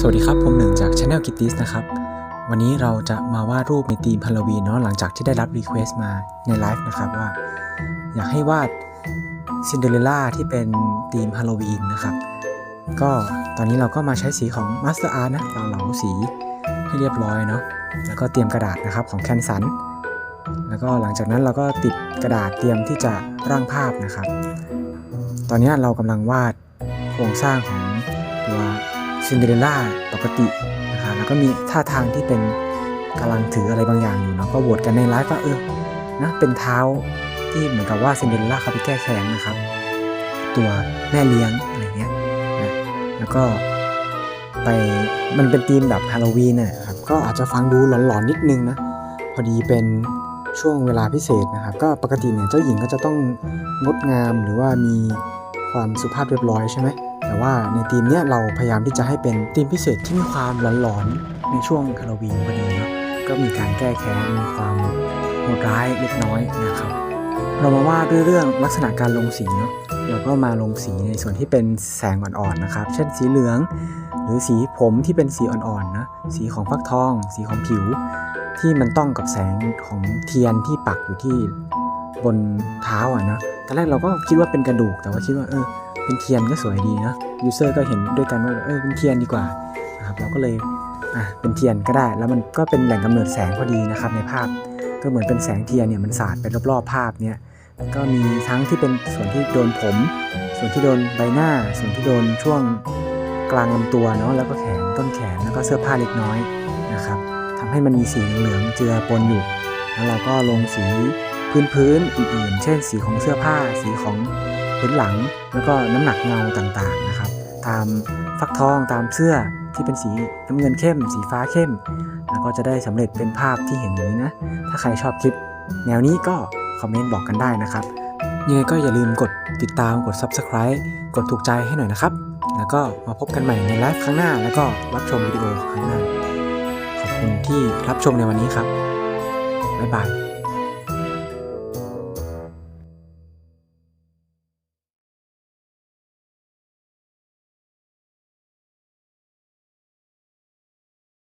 สวัสดีครับ ผมหนึ่งจาก Channel k i t t i s นะครับ วันนี้เราจะมาวาดรูปในธีมฮาโลวีนเนาะหลังจากที่ได้รับรีเควสต์มาในไลฟ์นะครับว่า อยากให้วาดซินเดอเรลล่าที่เป็นธีมฮาโลวีนนะครับ ก็ตอนนี้เราก็มาใช้สีของ Master Art นะเราเหลาสีให้เรียบร้อยเนาะแล้วก็เตรียมกระดาษนะครับของแคนสันแล้วก็หลังจากนั้นเราก็ติดกระดาษเตรียมที่จะร่างภาพนะครับ ตอนนี้เรากำลังวาดโครงสร้างของตัว ซินเดอเรลล่าปกตินะครับแล้วก็มีท่าทางที่เป็นกำลังถืออะไรบางอย่างอยู่เนาะก็โหวตกันในไลฟ์ว่าเออนะเป็นเท้าที่เหมือนกับว่าซินเดอเรลล่าเขาไปแก้แค้นนะครับ ตัวแม่เลี้ยงอะไรเงี้ยนะแล้วก็ไปมันเป็นธีมแบบฮาโลวีนนะครับก็อาจจะฟังดูหลอนๆนิดนึงนะพอดีเป็นช่วงเวลาพิเศษนะครับ ก็ปกติเนี่ยเจ้าหญิงก็จะต้องงดงามหรือว่ามี ความสุภาพเรียบร้อยใช่ไหมแต่ว่าในธีมเนี้ยเราพยายามที่จะให้เป็นธีมพิเศษที่มีความหลอนๆในช่วงฮาโลวีนพอดีเนาะก็มีการแก้แค้นมีความโหดร้ายเล็กน้อยนะครับ เรามาว่าด้วยเรื่องลักษณะการลงสีเนาะเราก็มาลงสีในส่วนที่เป็นแสงอ่อนๆนะครับ เช่นสีเหลือง หรือสีผมที่เป็นสีอ่อนๆนะสีของฟักทอง สีของผิว ที่มันต้องกับแสงของเทียนที่ปักอยู่ที่ บนเท้าอะนะตอนแรกเราก็คิดว่าเป็นกระดูก แต่ว่าคิดว่าเออเป็นเทียนก็สวยดีนะยูเซอร์ก็เห็นด้วยกันว่าเออเป็นเทียนดีกว่านะครับเราก็เลยอะเป็นเทียนก็ได้ แล้วมันก็เป็นแหล่งกำเนิดแสงพอดีนะครับในภาพก็เหมือนเป็นแสงเทียนเนี่ยมันสาดไปรอบๆภาพเนี่ยก็มีทั้งที่เป็นส่วนที่โดนผม ส่วนที่โดนใบหน้า ส่วนที่โดนช่วงกลางลำตัวเนาะแล้วก็แขนต้นแขนแล้วก็เสื้อผ้าเล็กน้อยนะครับทำให้มันมีสีเหลืองเจือปนอยู่ แล้วเราก็ลงสี พื้นๆอื่นๆ เช่น สีของเสื้อผ้า สีของพื้นหลัง แล้วก็น้ำหนักเงาต่างๆนะครับ ตามฟักทองตามเสื้อที่เป็นสีน้ำเงินเข้ม สีฟ้าเข้ม แล้วก็จะได้สำเร็จเป็นภาพที่เห็นอย่างนี้นะ ถ้าใครชอบคลิป แนวนี้ก็คอมเมนต์บอกกันได้นะครับ ยังไงก็อย่าลืมกดติดตามกด Subscribe กดถูกใจให้หน่อยนะครับ แล้วก็มาพบกันใหม่ในไลฟ์ครั้งหน้า แล้วก็รับชมวิดีโอครั้งหน้า ขอบคุณที่รับชมในวันนี้ครับบ๊ายบาย